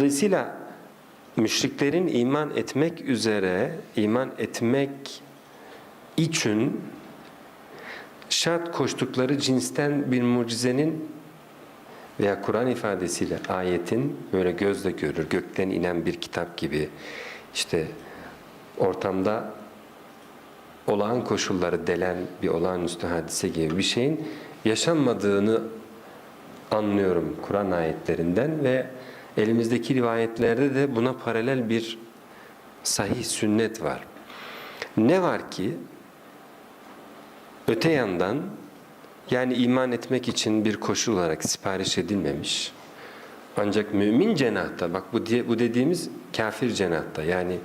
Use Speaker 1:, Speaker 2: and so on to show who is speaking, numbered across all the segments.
Speaker 1: Dolayısıyla müşriklerin iman etmek üzere, iman etmek için şart koştukları cinsten bir mucizenin veya Kur'an ifadesiyle ayetin böyle gözle görür, gökten inen bir kitap gibi işte ortamda olağan koşulları delen bir olağanüstü hadise gibi bir şeyin yaşanmadığını anlıyorum Kur'an ayetlerinden ve elimizdeki rivayetlerde de buna paralel bir sahih sünnet var. Ne var ki öte yandan yani iman etmek için bir koşul olarak sipariş edilmemiş. Ancak mümin cenahta bak bu diye, bu dediğimiz kafir cenahta yani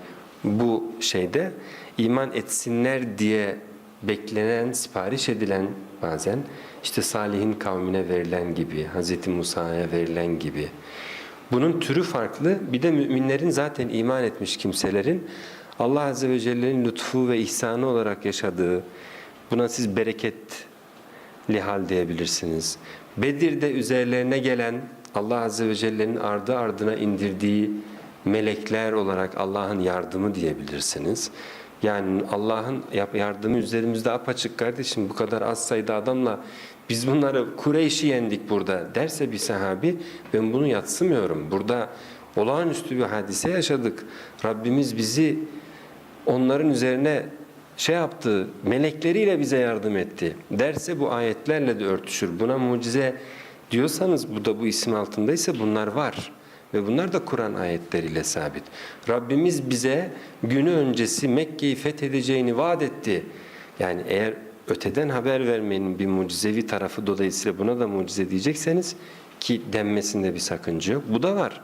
Speaker 1: bu şeyde iman etsinler diye beklenen, sipariş edilen bazen işte Salih'in kavmine verilen gibi, Hz. Musa'ya verilen gibi. Bunun türü farklı. Bir de müminlerin zaten iman etmiş kimselerin Allah Azze ve Celle'nin lütfu ve ihsanı olarak yaşadığı, buna siz bereketli hal diyebilirsiniz. Bedir'de üzerlerine gelen Allah Azze ve Celle'nin ardı ardına indirdiği melekler olarak Allah'ın yardımı diyebilirsiniz. Yani Allah'ın yardımı üzerimizde apaçık kardeşim bu kadar az sayıda adamla biz bunları Kureyş'i yendik burada derse bir sahabi ben bunu yatsımıyorum. Burada olağanüstü bir hadise yaşadık. Rabbimiz bizi onların üzerine şey yaptı, melekleriyle bize yardım etti derse bu ayetlerle de örtüşür. Buna mucize diyorsanız bu da bu isim altındaysa bunlar var. Ve bunlar da Kur'an ayetleriyle sabit. Rabbimiz bize günü öncesi Mekke'yi fethedeceğini vaat etti. Yani eğer öteden haber vermenin bir mucizevi tarafı dolayısıyla buna da mucize diyecekseniz ki denmesinde bir sakınca yok. Bu da var.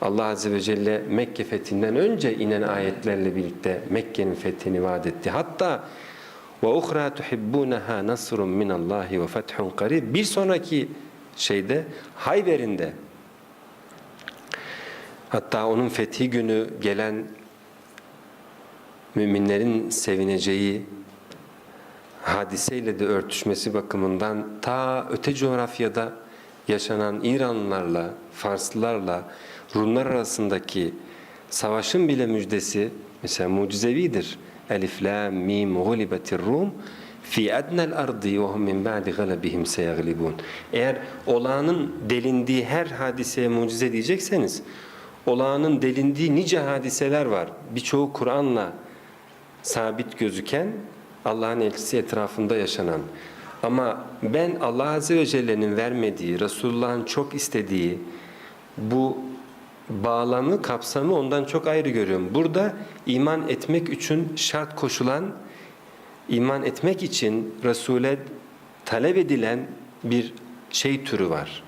Speaker 1: Allah Azze ve Celle Mekke fethinden önce inen ayetlerle birlikte Mekke'nin fethini vaat etti. Hatta tuhibbunaha nasrun min Allah ve fethun qarib. Bir sonraki şeyde Hayber'inde hatta onun fethi günü gelen müminlerin sevineceği hadiseyle de örtüşmesi bakımından ta öte coğrafyada yaşanan İranlılarla, Farslılarla Rumlar arasındaki savaşın bile müjdesi mesela mucizevidir. Elif lam mim gulibetir Rum fi adnal ardı ve hum min ba'di galabihim seyaglibun. Eğer olağanın delindiği her hadiseye mucize diyecekseniz olağanın delindiği nice hadiseler var. Birçoğu Kur'an'la sabit gözüken Allah'ın elçisi etrafında yaşanan ama ben Allah Azze ve Celle'nin vermediği, Resulullah'ın çok istediği bu bağlamı, kapsamı ondan çok ayrı görüyorum. Burada iman etmek için şart koşulan, iman etmek için Resul'e talep edilen bir şey türü var.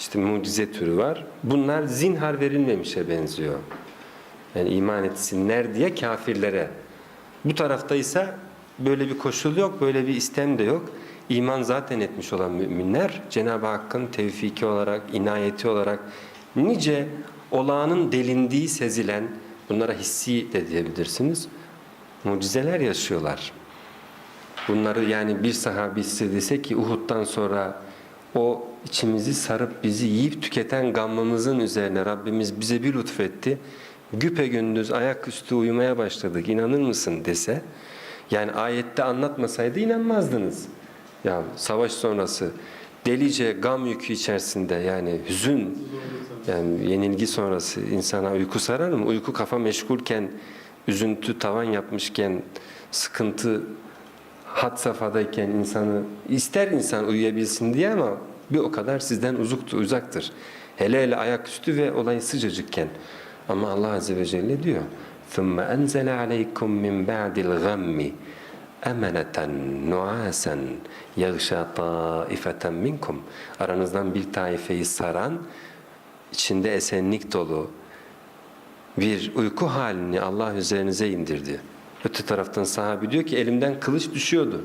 Speaker 1: İşte mucize türü var. Bunlar zinhar verilmemişe benziyor. Yani iman etsinler diye kafirlere. Bu tarafta ise böyle bir koşul yok, böyle bir istem de yok. İman zaten etmiş olan müminler Cenab-ı Hakk'ın tevfiki olarak, inayeti olarak nice olağanın delindiği sezilen, bunlara hissi de diyebilirsiniz, mucizeler yaşıyorlar. Bunları yani bir sahabi size dese ki Uhud'dan sonra o içimizi sarıp bizi yiyip tüketen gammımızın üzerine Rabbimiz bize bir lütfetti. Güpe gündüz ayaküstü uyumaya başladık inanır mısın dese yani ayette anlatmasaydı inanmazdınız. Ya savaş sonrası delice gam yükü içerisinde yani hüzün yani yenilgi sonrası insana uyku sarar mı? Uyku kafa meşgulken, üzüntü tavan yapmışken, sıkıntı hat safhadayken insanı ister insan uyuyabilsin diye ama bir o kadar sizden uzaktur, uzaktır. Hele hele ayaküstü ve olay sıcacıkken. Ama Allah Azze ve Celle diyor ثُمَّ أَنْزَلَ عَلَيْكُمْ مِنْ بَعْدِ الْغَمِّ اَمَنَةً نُعَاسًا يَغْشَى طَائِفَةً مِنْكُمْ Aranızdan bir taifeyi saran, içinde esenlik dolu bir uyku halini Allah üzerinize indirdi. Öte taraftan sahabi diyor ki elimden kılıç düşüyordu.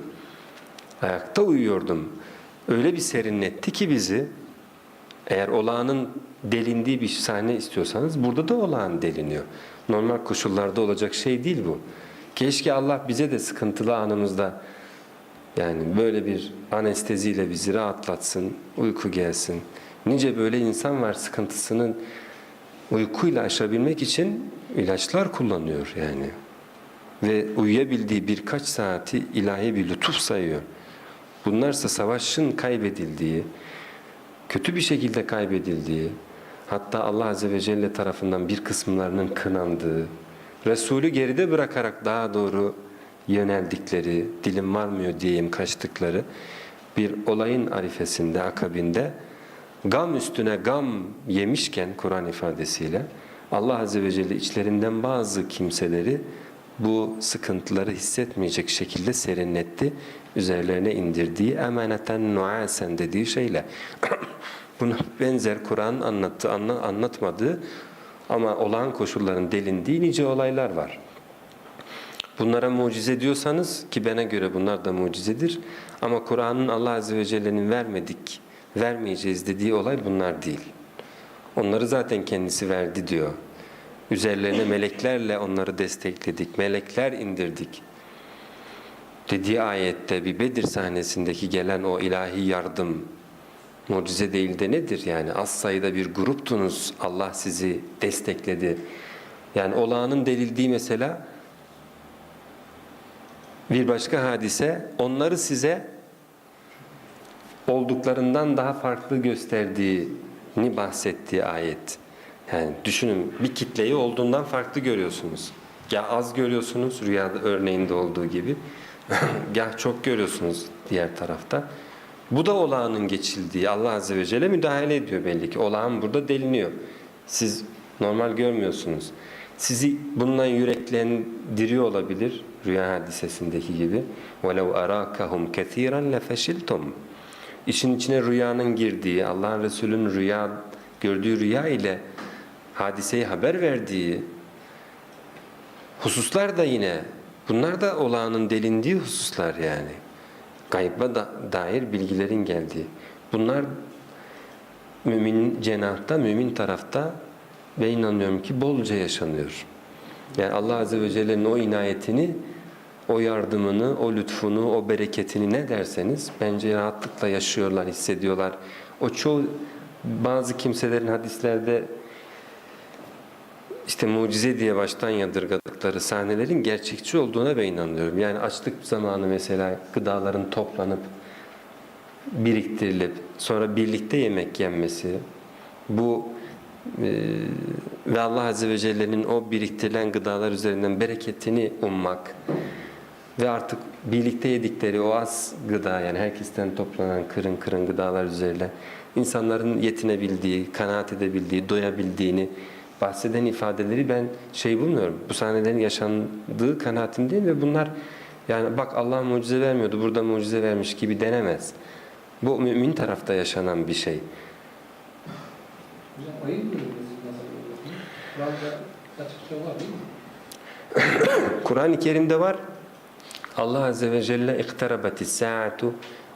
Speaker 1: Ayakta uyuyordum. Öyle bir serinletti ki bizi eğer olağanın delindiği bir sahne istiyorsanız burada da olağan deliniyor. Normal koşullarda olacak şey değil bu. Keşke Allah bize de sıkıntılı anımızda yani böyle bir anesteziyle bizi rahatlatsın, uyku gelsin. Nice böyle insan var sıkıntısının uykuyla aşabilmek için ilaçlar kullanıyor yani. Ve uyuyabildiği birkaç saati ilahi bir lütuf sayıyor. Bunlarsa savaşın kaybedildiği, kötü bir şekilde kaybedildiği, hatta Allah Azze ve Celle tarafından bir kısımlarının kınandığı, Resulü geride bırakarak daha doğru yöneldikleri, dilim varmıyor diyeyim kaçtıkları bir olayın arifesinde, akabinde gam üstüne gam yemişken Kur'an ifadesiyle Allah Azze ve Celle içlerinden bazı kimseleri bu sıkıntıları hissetmeyecek şekilde serinletti. Üzerlerine indirdiği emaneten nuasen dediği şeyle. Buna benzer Kur'an anlattı, anla, anlatmadığı ama olağan koşulların delindiği nice olaylar var. Bunlara mucize diyorsanız ki bana göre bunlar da mucizedir. Ama Kur'an'ın Allah Azze ve Celle'nin vermedik, vermeyeceğiz dediği olay bunlar değil. Onları zaten kendisi verdi diyor. Üzerlerine meleklerle onları destekledik, melekler indirdik. Dediği ayette bir Bedir sahnesindeki gelen o ilahi yardım mucize değil de nedir yani? Az sayıda bir gruptunuz, Allah sizi destekledi. Yani olağanın delildiği mesela bir başka hadise onları size olduklarından daha farklı gösterdiğini bahsettiği ayet. Yani düşünün bir kitleyi olduğundan farklı görüyorsunuz. Ya az görüyorsunuz rüyada örneğinde olduğu gibi. ya çok görüyorsunuz diğer tarafta. Bu da olağanın geçildiği Allah Azze ve Celle müdahale ediyor belli ki. Olağan burada deliniyor. Siz normal görmüyorsunuz. Sizi bununla yüreklendiriyor olabilir rüya hadisesindeki gibi. وَلَوْ أَرَاكَهُمْ كَثِيرًا لَفَشِلْتُمْ İşin içine rüyanın girdiği, Allah'ın Resulü'nün rüya, gördüğü rüya ile hadiseyi haber verdiği hususlar da yine bunlar da olağanın delindiği hususlar yani. Gayba da, dair bilgilerin geldiği. Bunlar mümin cenahta, mümin tarafta ve inanıyorum ki bolca yaşanıyor. Yani Allah Azze ve Celle'nin o inayetini, o yardımını, o lütfunu, o bereketini ne derseniz bence rahatlıkla yaşıyorlar, hissediyorlar. O çoğu bazı kimselerin hadislerde işte mucize diye baştan yadırgadıkları sahnelerin gerçekçi olduğuna ben inanıyorum. Yani açlık zamanı mesela gıdaların toplanıp biriktirilip sonra birlikte yemek yenmesi bu e, ve Allah Azze ve Celle'nin o biriktirilen gıdalar üzerinden bereketini ummak ve artık birlikte yedikleri o az gıda yani herkesten toplanan kırın kırın gıdalar üzerine insanların yetinebildiği, kanaat edebildiği, doyabildiğini bahseden ifadeleri ben şey bulmuyorum. Bu sahnelerin yaşandığı kanaatindeyim ve bunlar yani bak Allah mucize vermiyordu burada mucize vermiş gibi denemez. Bu mümin tarafta yaşanan bir şey. Kur'an-ı Kerim'de var. Allah Azze ve Celle iktarabatis saatu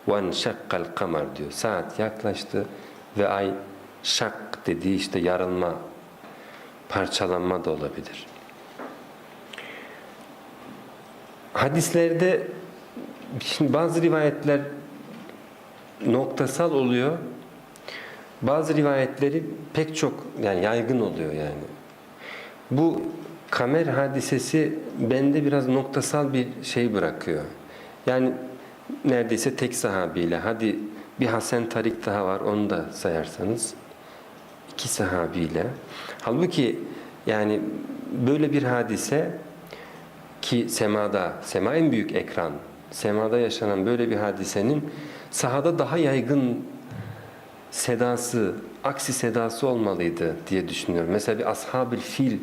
Speaker 1: ve şakkal kamar diyor. Saat yaklaştı ve ay şak dediği işte yarılma parçalanma da olabilir. Hadislerde şimdi bazı rivayetler noktasal oluyor. Bazı rivayetleri pek çok yani yaygın oluyor yani. Bu kamer hadisesi bende biraz noktasal bir şey bırakıyor. Yani neredeyse tek sahabiyle hadi bir Hasan Tarik daha var onu da sayarsanız iki sahabiyle. Halbuki yani böyle bir hadise ki semada, sema en büyük ekran, semada yaşanan böyle bir hadisenin sahada daha yaygın sedası, aksi sedası olmalıydı diye düşünüyorum. Mesela bir ashab fil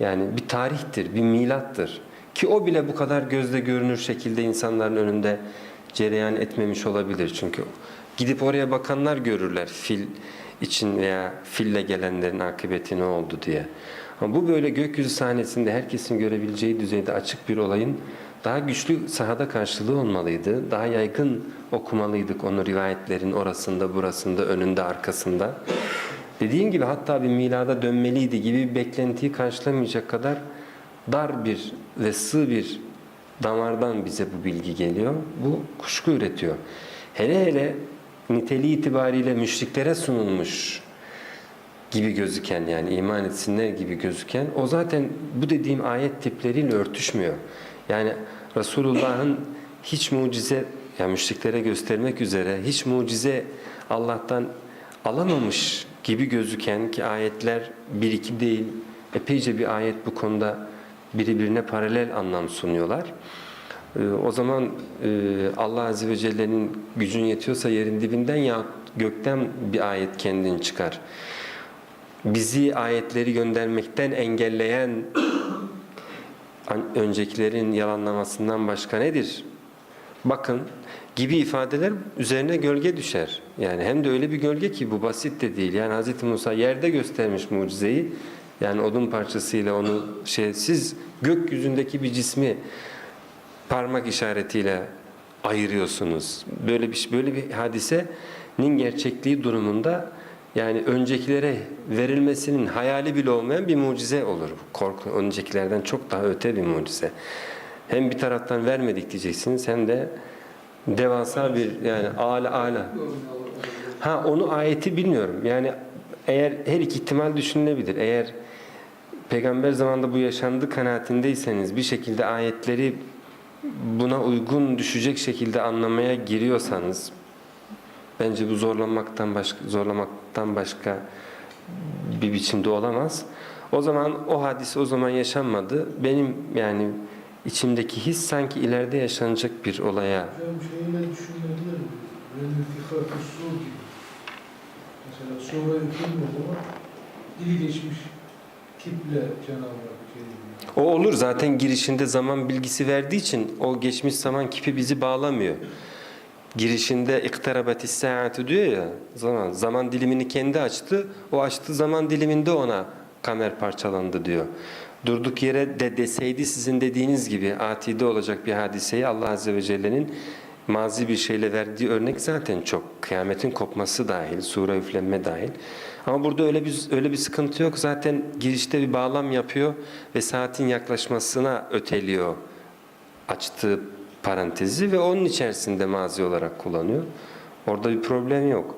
Speaker 1: yani bir tarihtir, bir milattır. Ki o bile bu kadar gözle görünür şekilde insanların önünde cereyan etmemiş olabilir. Çünkü gidip oraya bakanlar görürler fil için veya fille gelenlerin akıbeti ne oldu diye. Ama bu böyle gökyüzü sahnesinde herkesin görebileceği düzeyde açık bir olayın daha güçlü sahada karşılığı olmalıydı. Daha yaygın okumalıydık onu rivayetlerin orasında, burasında, önünde, arkasında. Dediğim gibi hatta bir milada dönmeliydi gibi bir beklentiyi karşılamayacak kadar dar bir ve sığ bir damardan bize bu bilgi geliyor. Bu kuşku üretiyor. Hele hele niteliği itibariyle müşriklere sunulmuş gibi gözüken yani iman etsinler gibi gözüken o zaten bu dediğim ayet tipleriyle örtüşmüyor. Yani Resulullah'ın hiç mucize yani müşriklere göstermek üzere hiç mucize Allah'tan alamamış gibi gözüken ki ayetler bir iki değil epeyce bir ayet bu konuda birbirine paralel anlam sunuyorlar. Ee, O zaman e, Allah Azze ve Celle'nin gücün yetiyorsa yerin dibinden ya gökten bir ayet kendin çıkar. Bizi ayetleri göndermekten engelleyen öncekilerin yalanlamasından başka nedir? Bakın gibi ifadeler üzerine gölge düşer. Yani hem de öyle bir gölge ki bu basit de değil. Yani Hz. Musa yerde göstermiş mucizeyi. Yani odun parçasıyla onu şey siz gökyüzündeki bir cismi parmak işaretiyle ayırıyorsunuz. Böyle bir böyle bir hadisenin gerçekliği durumunda yani öncekilere verilmesinin hayali bile olmayan bir mucize olur. Korku öncekilerden çok daha öte bir mucize. Hem bir taraftan vermedik diyeceksiniz hem de devasa bir yani ala ala. Ha onu ayeti bilmiyorum. Yani eğer her iki ihtimal düşünülebilir. Eğer peygamber zamanında bu yaşandı kanaatindeyseniz bir şekilde ayetleri buna uygun düşecek şekilde anlamaya giriyorsanız bence bu zorlamaktan başka zorlamaktan başka bir biçimde olamaz. O zaman o hadis o zaman yaşanmadı. Benim yani içimdeki his sanki ileride yaşanacak bir olaya
Speaker 2: Hocam şeyle düşünebilir mi? Mesela sonra yıkılmıyor ama dili geçmiş kiple Cenab-ı Hak.
Speaker 1: O olur zaten girişinde zaman bilgisi verdiği için o geçmiş zaman kipi bizi bağlamıyor. Girişinde iktarabatis saati diyor ya zaman zaman dilimini kendi açtı. O açtığı zaman diliminde ona kamer parçalandı diyor. Durduk yere de deseydi sizin dediğiniz gibi atide olacak bir hadiseyi Allah Azze ve Celle'nin mazi bir şeyle verdiği örnek zaten çok. Kıyametin kopması dahil, sure üflenme dahil. Ama burada öyle bir öyle bir sıkıntı yok. Zaten girişte bir bağlam yapıyor ve saatin yaklaşmasına öteliyor açtığı parantezi ve onun içerisinde mazi olarak kullanıyor. Orada bir problem yok.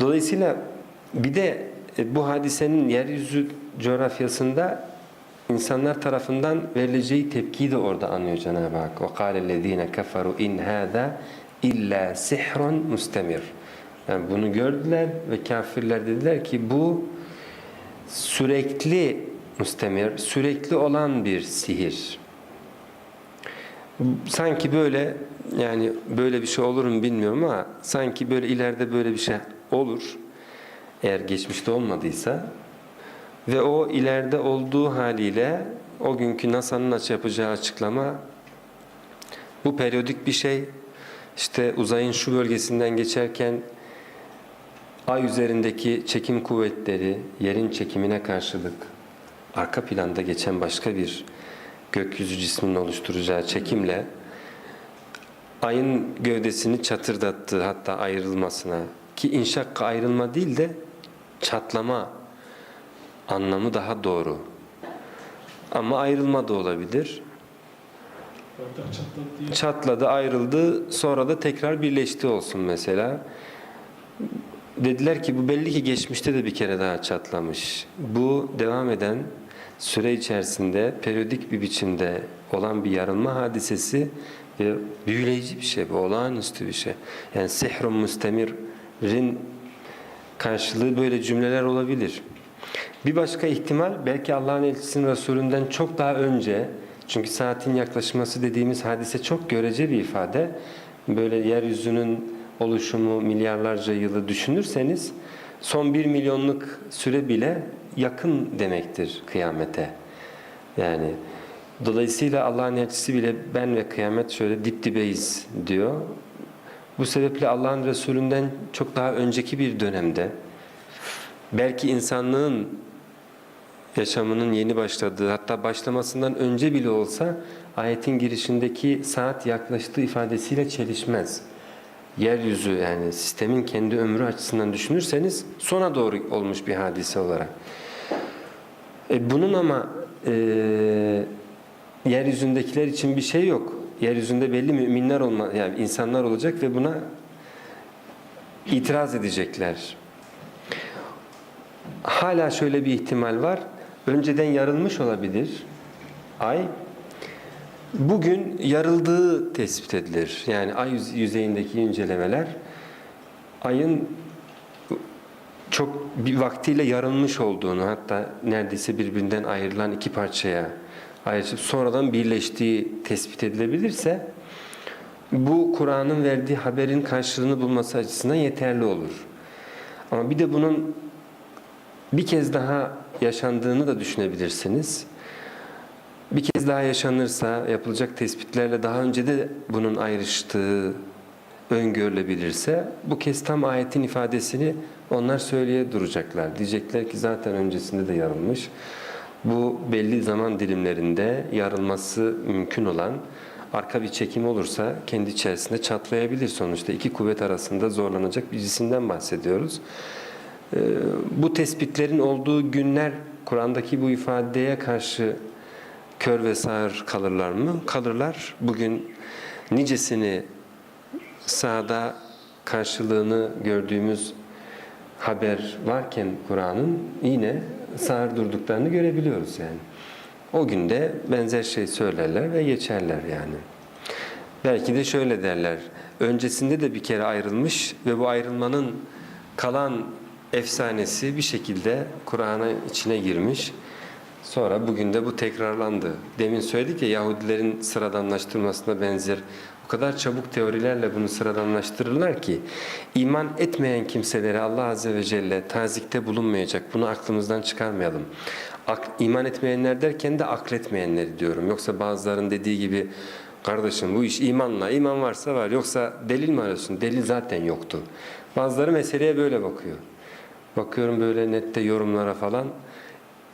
Speaker 1: Dolayısıyla bir de e, bu hadisenin yeryüzü coğrafyasında insanlar tarafından verileceği tepkiyi de orada anıyor Cenab-ı Hak. وَقَالَ الَّذ۪ينَ كَفَرُوا اِنْ هَذَا اِلَّا سِحْرٌ mustemir. Yani bunu gördüler ve kafirler dediler ki bu sürekli mustemir, sürekli olan bir sihir. Sanki böyle yani böyle bir şey olur mu bilmiyorum ama sanki böyle ileride böyle bir şey olur. Eğer geçmişte olmadıysa ve o ileride olduğu haliyle o günkü NASA'nın yapacağı açıklama bu periyodik bir şey. İşte uzayın şu bölgesinden geçerken ay üzerindeki çekim kuvvetleri yerin çekimine karşılık arka planda geçen başka bir gökyüzü cisminin oluşturacağı çekimle ayın gövdesini çatırdattı hatta ayrılmasına ki inşak ayrılma değil de çatlama anlamı daha doğru. Ama ayrılma da olabilir.
Speaker 2: Çatladı,
Speaker 1: ayrıldı, sonra da tekrar birleşti olsun mesela. Dediler ki bu belli ki geçmişte de bir kere daha çatlamış. Bu devam eden süre içerisinde periyodik bir biçimde olan bir yarılma hadisesi ve büyüleyici bir şey bu, olağanüstü bir şey. Yani sihrun müstemir'in karşılığı böyle cümleler olabilir. Bir başka ihtimal belki Allah'ın elçisinin Resulünden çok daha önce çünkü saatin yaklaşması dediğimiz hadise çok görece bir ifade. Böyle yeryüzünün oluşumu milyarlarca yılı düşünürseniz son bir milyonluk süre bile yakın demektir kıyamete. Yani dolayısıyla Allah'ın elçisi bile ben ve kıyamet şöyle dip dibeyiz diyor. Bu sebeple Allah'ın Resulünden çok daha önceki bir dönemde belki insanlığın yaşamının yeni başladığı hatta başlamasından önce bile olsa ayetin girişindeki saat yaklaştığı ifadesiyle çelişmez. Yeryüzü yani sistemin kendi ömrü açısından düşünürseniz sona doğru olmuş bir hadise olarak. E bunun ama e, yeryüzündekiler için bir şey yok. Yeryüzünde belli müminler olma yani insanlar olacak ve buna itiraz edecekler. Hala şöyle bir ihtimal var. Önceden yarılmış olabilir ay. Bugün yarıldığı tespit edilir. Yani ay yüz- yüzeyindeki incelemeler ayın çok bir vaktiyle yarılmış olduğunu hatta neredeyse birbirinden ayrılan iki parçaya ayrılıp sonradan birleştiği tespit edilebilirse bu Kur'an'ın verdiği haberin karşılığını bulması açısından yeterli olur. Ama bir de bunun bir kez daha yaşandığını da düşünebilirsiniz. Bir kez daha yaşanırsa yapılacak tespitlerle daha önce de bunun ayrıştığı öngörülebilirse bu kez tam ayetin ifadesini onlar söyleye duracaklar. Diyecekler ki zaten öncesinde de yarılmış. Bu belli zaman dilimlerinde yarılması mümkün olan arka bir çekim olursa kendi içerisinde çatlayabilir sonuçta. iki kuvvet arasında zorlanacak bir cisimden bahsediyoruz. Ee, bu tespitlerin olduğu günler Kur'an'daki bu ifadeye karşı kör ve sağır kalırlar mı? Kalırlar. Bugün nicesini sahada karşılığını gördüğümüz haber varken Kur'an'ın yine sağır durduklarını görebiliyoruz yani. O günde benzer şey söylerler ve geçerler yani. Belki de şöyle derler. Öncesinde de bir kere ayrılmış ve bu ayrılmanın kalan efsanesi bir şekilde Kur'an'a içine girmiş. Sonra bugün de bu tekrarlandı. Demin söyledik ya Yahudilerin sıradanlaştırmasına benzer o kadar çabuk teorilerle bunu sıradanlaştırırlar ki iman etmeyen kimselere Allah Azze ve Celle tazikte bulunmayacak. Bunu aklımızdan çıkarmayalım. Ak, iman etmeyenler derken de akletmeyenleri diyorum. Yoksa bazıların dediği gibi kardeşim bu iş imanla, iman varsa var yoksa delil mi arıyorsun? Delil zaten yoktu. Bazıları meseleye böyle bakıyor. Bakıyorum böyle nette yorumlara falan.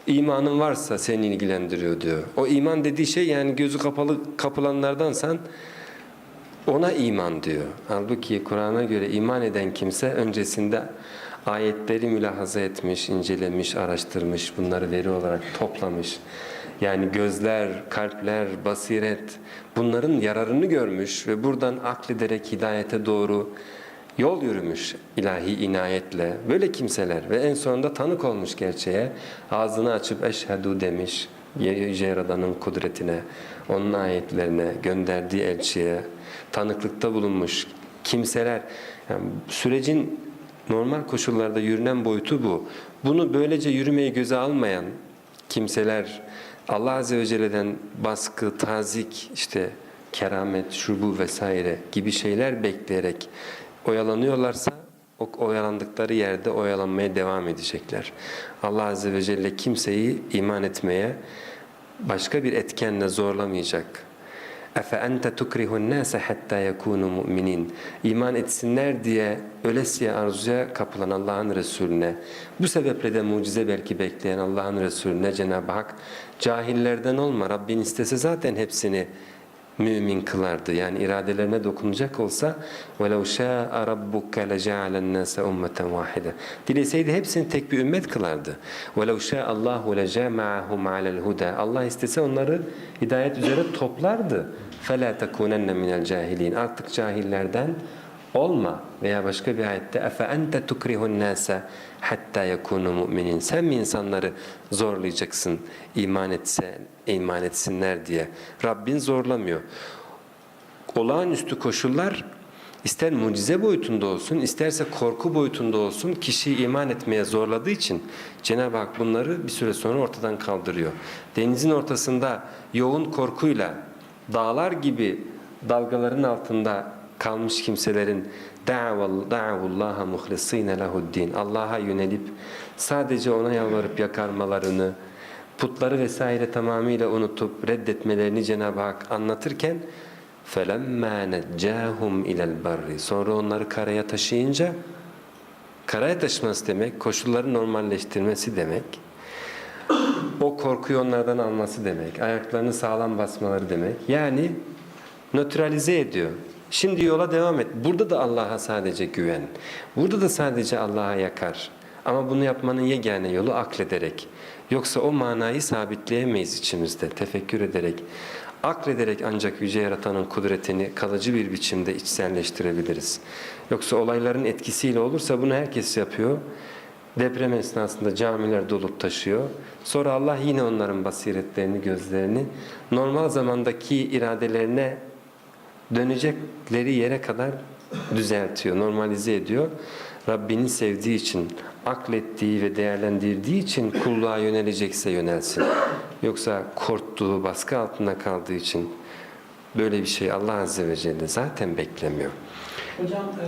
Speaker 1: İmanın varsa seni ilgilendiriyor diyor. O iman dediği şey yani gözü kapalı kapılanlardansan ona iman diyor. Halbuki Kur'an'a göre iman eden kimse öncesinde ayetleri mülahaza etmiş, incelemiş, araştırmış, bunları veri olarak toplamış. Yani gözler, kalpler, basiret bunların yararını görmüş ve buradan aklederek hidayete doğru yol yürümüş ilahi inayetle. Böyle kimseler ve en sonunda tanık olmuş gerçeğe. Ağzını açıp eşhedü demiş. Yüce Yaradan'ın kudretine, onun ayetlerine, gönderdiği elçiye tanıklıkta bulunmuş kimseler. Yani sürecin normal koşullarda yürünen boyutu bu. Bunu böylece yürümeyi göze almayan kimseler Allah Azze ve Celle'den baskı, tazik, işte keramet, şu bu vesaire gibi şeyler bekleyerek oyalanıyorlarsa o oyalandıkları yerde oyalanmaya devam edecekler. Allah Azze ve Celle kimseyi iman etmeye başka bir etkenle zorlamayacak. Ente tukrihu'n nase hatta yekunu mu'minin. İman etsinler diye ölesiye arzuya kapılan Allah'ın Resulüne, bu sebeple de mucize belki bekleyen Allah'ın Resulüne Cenab-ı Hak cahillerden olma Rabbin istese zaten hepsini mümin kılardı. Yani iradelerine dokunacak olsa وَلَوْ شَاءَ رَبُّكَ لَجَعَلَ النَّاسَ اُمَّةً وَاحِدًا Dileseydi hepsini tek bir ümmet kılardı. وَلَوْ شَاءَ اللّٰهُ لَجَمَعَهُمْ عَلَى الْهُدَى Allah istese onları hidayet üzere toplardı. فَلَا تَكُونَنَّ مِنَ الْجَاهِلِينَ Artık cahillerden olma veya başka bir ayette efe ente tukrihun nase hatta yakunu mu'minin. Sen mi insanları zorlayacaksın iman etse iman etsinler diye. Rabbin zorlamıyor. Olağanüstü koşullar ister mucize boyutunda olsun, isterse korku boyutunda olsun kişiyi iman etmeye zorladığı için Cenab-ı Hak bunları bir süre sonra ortadan kaldırıyor. Denizin ortasında yoğun korkuyla dağlar gibi dalgaların altında kalmış kimselerin da'avullaha muhlisine lehuddin Allah'a yönelip sadece ona yalvarıp yakarmalarını putları vesaire tamamıyla unutup reddetmelerini Cenab-ı Hak anlatırken فَلَمَّا نَجَّاهُمْ اِلَى الْبَرِّ Sonra onları karaya taşıyınca karaya taşıması demek koşulları normalleştirmesi demek o korkuyu onlardan alması demek ayaklarını sağlam basmaları demek yani nötralize ediyor Şimdi yola devam et. Burada da Allah'a sadece güven. Burada da sadece Allah'a yakar. Ama bunu yapmanın yegane yolu aklederek. Yoksa o manayı sabitleyemeyiz içimizde tefekkür ederek. aklederek ancak yüce yaratanın kudretini kalıcı bir biçimde içselleştirebiliriz. Yoksa olayların etkisiyle olursa bunu herkes yapıyor. Deprem esnasında camiler dolup taşıyor. Sonra Allah yine onların basiretlerini, gözlerini normal zamandaki iradelerine dönecekleri yere kadar düzeltiyor, normalize ediyor. Rabbini sevdiği için, aklettiği ve değerlendirdiği için kulluğa yönelecekse yönelsin. Yoksa korktuğu, baskı altında kaldığı için böyle bir şey Allah Azze ve Celle zaten beklemiyor.
Speaker 3: Hocam e,